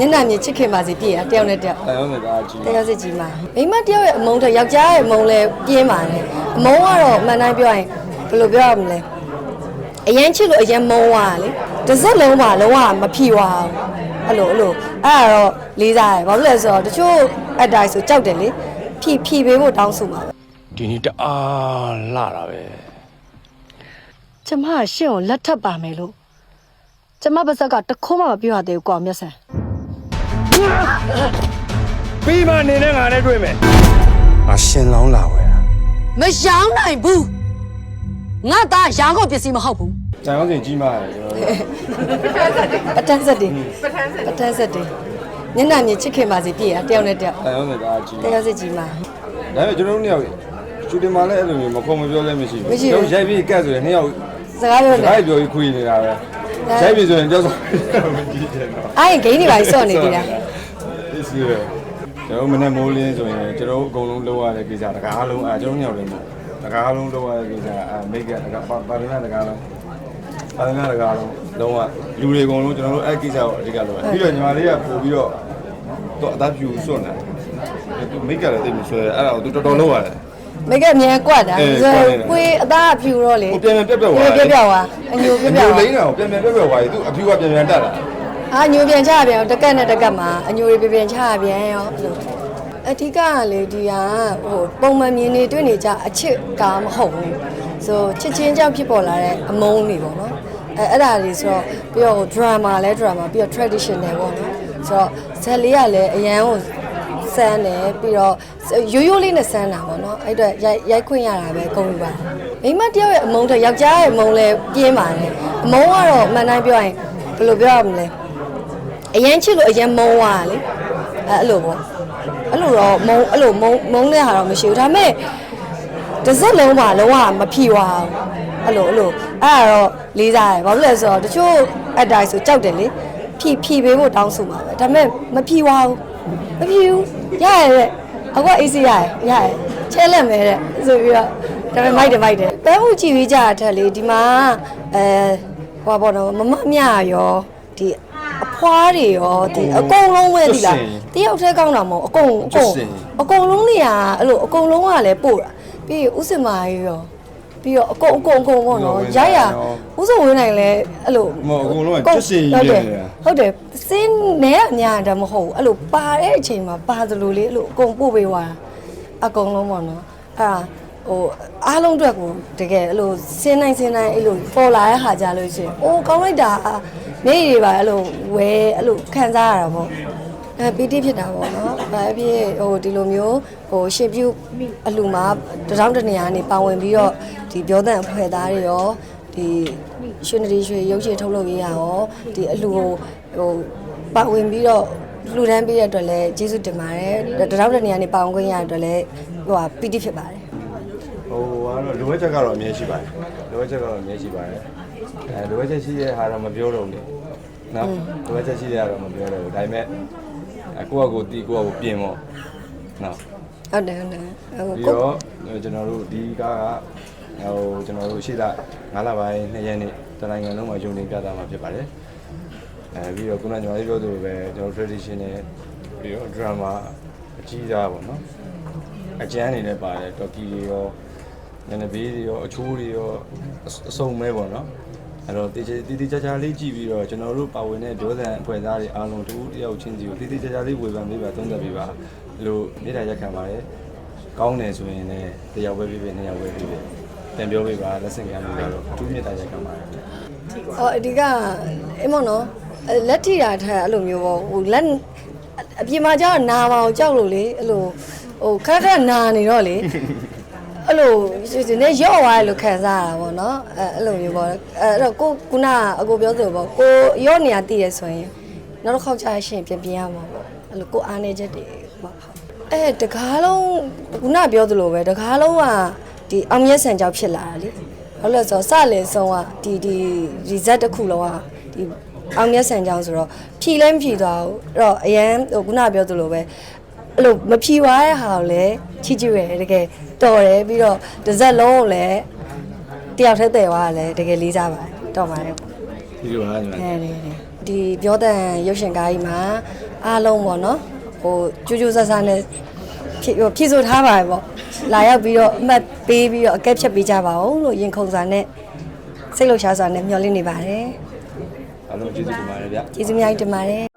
မျက်နှာမြင်ချစ်ခင်ပါစေပြည့်ရတယောက်နဲ့တယောက်အဲဟုတ်တယ်ဒါကြီးတယောက်စစ်ကြီးမှာမိန်းမတယောက်ရဲ့အမုန်းထက်ယောက်ျားရဲ့အမုန်းလဲပြင်းပါတယ်အမုန်းကတော့အမှန်တိုင်းပြောရင်ဘယ်လိုပြောရမလဲအရင်ချစ်လို့အရင်မုန်းသွားတာလေတစ်စက်လုံးမှာလုံးဝမဖြီသွားဘူးအဲ့လိုအဲ့လိုအဲ့ဒါတော့လေးစားတယ်ဘာလို့လဲဆိုတော့တချို့အက်တိုင်းဆိုကြောက်တယ်လေဖြီဖြီပေးဖို့တောင်းဆိုမှာပဲဒီနေ့တအားလာတာပဲကျမကရှင့်ကိုလက်ထပ်ပါမယ်လို့ကျမပါဇက်ကတခိုးမှမပြောရသေးဘူးကွာမျက်စံ ပြီးမှနေနဲ့ငါနဲ့တွေ့မယ်ငါရှင်လောင်းလာဝဲတာမရောင်းနိုင်ဘူးငါသားရောင်းကုန်ပစ္စည်းမဟုတ်ဘူးကျန်အောင်စင်ကြီးမားတယ်ကျွန်တော်တို့ပတန်းဆက်တွေပတန်းဆက်တွေမျက်နှာမြင်ချစ်ခင်ပါစေပြည့်ရတယောက်နဲ့တယောက်အဲဟုတ်တယ်ဒါကြီးတယောက်စစ်ကြီးမှာ ဒါပေမဲ့ကျွန်တော်တို့နှစ်ယောက်ရှူတင်မှာလည်းအဲ့လိုမျိုးမခေါ်မပြောလည်းမရှိဘူးမရှိဘူးတို့ရိုက်ပြီးကတ်ဆိုရင်နှစ်ယောက်စကားပြောစနေကားပြောပြီးခွေနေတာပဲရိုက်ပြီးဆိုရင်ကြောက်ဆောင်မကြည့်ချင်တော့ အားရင်ဂိမ်းတွေပါစော့နေသေးတာ ဒီစီရကျွန်တော်မနေ့မိုးလင်းဆိုရင်ကျွန်တော်အကုန်လုံးလောက်ရတဲ့ကိစ္စတကားလုံးအဲကျွန်တော်ညောင်တယ်မို့တကားလုံးလောက်ရတဲ့ကိစ္စအဲမိတ်ကတကားပါရမတကားလုံးပါရမတကားလုံးလုံးဝလူတွေအကုန်လုံးကျွန်တော်တို့အဲ့ကိစ္စကိုအဓိကလုပ်ရတယ်ပြီးတော့ညီမလေးကပို့ပြီးတော့တော့အသားဖြူစွန့်တယ်သူမိတ်ကလည်းတိတ်မဆွဲအဲ့ဒါကိုသူတော်တော်လောက်ရတယ်မိတ်ကအမြန်ကွက်တာအေးဆိုကွက်နေတာကိုယ်အသားအဖြူတော့လေဟိုပြန်ပြန်ပြက်ပြက်သွားပြက်ပြက်သွားအညိုပြက်ပြက်ညိုသွားလိမ့်တာကိုပြန်ပြန်ပြက်ပြက်သွားပြီသူအဖြူကပြန်ပြန်တက်လာ အာညိုပြန်ချပြန်တကက်နဲ့တကက်မှာအညိုတွေပြန်ပြန်ချပြန်ရောအဲ့လိုအဓိကကလေဒီဟာဟိုပုံမှန်မြင်နေတွေ့နေကြအချစ်ကားမဟုတ်ဘူးဆိုချစ်ချင်းကြောင့်ဖြစ်ပေါ်လာတဲ့အမုန်းတွေပေါ့နော်အဲအဲ့ဒါလေးဆိုတော့ပြီးတော့ဟို drama လဲ drama ပြီးတော့ traditional ပေါ့နော်ဆိုတော့ဇက်လေးကလည်းအရန်ကိုစမ်းတယ်ပြီးတော့ရိုးရိုးလေးနဲ့စမ်းတာပေါ့နော်အဲ့တော့ရိုက်ရိုက်ခွင့်ရတာပဲဂုဏ်ယူပါတယ်မိန်းမတယောက်ရဲ့အမုန်းထက်ယောက်ျားရဲ့အမုန်းလဲပြင်းပါတယ်အမုန်းကတော့အမှန်တိုင်းပြောရင်ဘယ်လိုပြောရမလဲ အရင်ချစ်လို့အရင်မုန်းသွားတာလေအဲအဲ့လိုပေါ့အဲ့လိုတော့မုန်းအဲ့လိုမုန်းမုန်းတဲ့ဟာတော့မရှိဘူးဒါပေမဲ့တစ်စက်လုံးမှာလုံးဝမဖြီသွားဘူးအဲ့လိုအဲ့လိုအဲ့ဒါတော့လေးစားတယ်ဘာလို့လဲဆိုတော့တချို့အက်တိုင်းဆိုကြောက်တယ်လေဖြီဖြီပေးဖို့တောင်းဆိုမှာပဲဒါပေမဲ့မဖြီသွားဘူးမဖြီဘူးရရတဲ့အကွာအေးစီရတယ်ရတယ်ချဲလက်မဲတဲ့ဆိုပြီးတော့ဒါပေမဲ့မိုက်တယ်မိုက်တယ်ပဲမှုကြည့်ပြီးကြတာထက်လေဒီမှာအဲဟောပေါ့နော်မမမြရောဒီ အဖွားတွေရောဒီအကုန်လုံးပဲဒီလားတယောက်တည်းကောင်းတာမဟုတ်အကုန်အကုန်အကုန်လုံးတွေကအဲ့လိုအကုန်လုံးကလည်းပို့တာပြီးဥစင်မာကြီးရောပြီးတော့အကုန်အကုန်အကုန်ပေါ့နော်ရရဥစင်ဝင်နိုင်လဲအဲ့လိုမဟုတ်အကုန်လုံးကကျွတ်စင်ကြီးဖြစ်နေတာဟုတ်တယ်စင်းနဲအများတာမဟုတ်ဘူးအဲ့လိုပါတဲ့အချိန်မှာပါသလိုလေးအဲ့လိုအကုန်ပို့ပေးသွားတာအကုန်လုံးပေါ့နော်အဲ့ဒါဟိုအားလုံးအတွက်ကိုတကယ်အဲ့လိုစင်းနိုင်စင်းနိုင်အဲ့လိုပေါ်လာတဲ့ဟာကြလို့ရှိရင်အိုးကောင်းလိုက်တာ နေတွေပါအဲ့လိုဝဲအဲ့လိုခံစားရတာပေါ့အဲပီတိဖြစ်တာပေါ့နော်ဘာဖြစ်ဟိုဒီလိုမျိုးဟိုရှင်ပြုအလူမှာတရောင်းတနေရာနေပါဝင်ပြီးတော့ဒီပြောတဲ့အဖွဲ့သားတွေရောဒီရွှေနဒီရွှေရုပ်ရှင်ထုတ်လုပ်ရေးရရောဒီအလူကိုဟိုပါဝင်ပြီးတော့လူတန်းပေးတဲ့အတွက်လည်းကျေးဇူးတင်ပါတယ်တရောင်းတနေရာနေပါဝင်ခွင့်ရတဲ့အတွက်လည်းဟိုဟာပီတိဖြစ်ပါတယ်ဟိုကတော့လိုအပ်ချက်ကတော့အများရှိပါတယ်လိုအပ်ချက်ကတော့အများရှိပါတယ် အဲလိုအပ်ချက်ရှိတဲ့ဟာတော့မပြောတော့ဘူးနော်လိုအပ်ချက်ရှိတဲ့ဟာတော့မပြောတော့ဘူးဒါပေမဲ့အကိုကကိုတီးကိုကကိုပြင်ပေါ့နော်ဟုတ်တယ်ဟုတ်တယ်ဟိုပြီးကိုတော့ကျွန်တော်တို့ဒီကားကဟိုကျွန်တော်တို့ရှိလာ9လပိုင်း2ရက်နေ့တနိုင်ငံလုံးမှာယုံနေပြတာမှာဖြစ်ပါတယ်အဲပြီးတော့ခုနကကျွန်တော်ပြောသလိုပဲကျွန်တော် traditional ပြီးတော့ drama အကြီးစားပေါ့နော်အကျန်းနေလည်းပါတယ်တော်ကီတွေရော နည်းနည်းဘေးတွေရောအချိုးတွေရောအစုံမဲပေါ့နော်အဲ့တော့တေးတေးတေးချာချာလေးကြည့်ပြီးတော့ကျွန်တော်တို့ပါဝင်တဲ့ဒေါသံအဖွဲ့သားတွေအားလုံးတူတယောက်ချင်းစီကိုတေးတေးချာချာလေးဝေဖန်ပေးပါသုံးသပ်ပေးပါလို့မြေတားရက်ခံပါတယ်ကောင်းတယ်ဆိုရင်လည်းတယောက်ပဲဖြစ်ဖြစ်နှစ်ယောက်ပဲဖြစ်ဖြစ်ပြန်ပြောပေးပါလက်ဆင့်ကမ်းပေးပါတော့အထူးမြေတားရက်ခံပါတယ်အော်အဒီကအေးမနော်အဲ့လက်ထိတာထက်အဲ့လိုမျိုးပေါ့ဟိုလက်အပြင်မှာကျတော့နာမအောင်ကြောက်လို့လေအဲ့လိုဟိုခက်ခက်နာနေတော့လေ အဲ့လိုဒီနေ့ရော့သွားတယ်လို့ခံစားရတာပေါ့နော်အဲအဲ့လိုမျိုးပေါ့အဲအဲ့တော့ကိုခုနကအကိုပြောသလိုပေါ့ကိုရော့နေရတည်ရဆိုရင်နောက်တစ်ခေါက်ကြာရှင်ပြင်ပြင်ရမှာပေါ့အဲ့လိုကိုအားနေချက်တွေပေါ့ဟုတ်အဲတကားလုံးခုနပြောသလိုပဲတကားလုံးကဒီအောင်မြတ်ဆန်ကြောင့်ဖြစ်လာတာလေဟုတ်လို့ဆိုတော့စလေဆုံးကဒီဒီဒီဇက်တစ်ခုလုံးကဒီအောင်မြတ်ဆန်ကြောင်းဆိုတော့ဖြီလဲမဖြီသွားဘူးအဲ့တော့အရန်ဟိုခုနပြောသလိုပဲအဲ့လိုမဖြီသွားတဲ့ဟာကိုလည်းချီချီရယ်တကယ် တော်တယ်ပြီးတော့တစ်ဇက်လုံးကိုလည်းတယောက်တည်းတည်သွားတယ်တကယ်လေးစားပါတယ်တော်ပါတယ်ဒီလိုဟာညီမအဲဒီဒီဒီပြောတဲ့ရုပ်ရှင်ကားကြီးမှာအားလုံးပေါ့နော်ဟိုကြိုးကြိုးဆဆနဲ့ဖြည့်ဟိုဖြည့်ဆို့ထားပါတယ်ပေါ့လာရောက်ပြီးတော့အမှတ်ပေးပြီးတော့အကဲဖြတ်ပေးကြပါဦးလို့ရင်ခုန်စွာနဲ့စိတ်လှုပ်ရှားစွာနဲ့မျှော်လင့်နေပါတယ်အားလုံးကျေးဇူးတင်ပါတယ်ဗျကျေးဇူးအများကြီးတင်ပါတယ်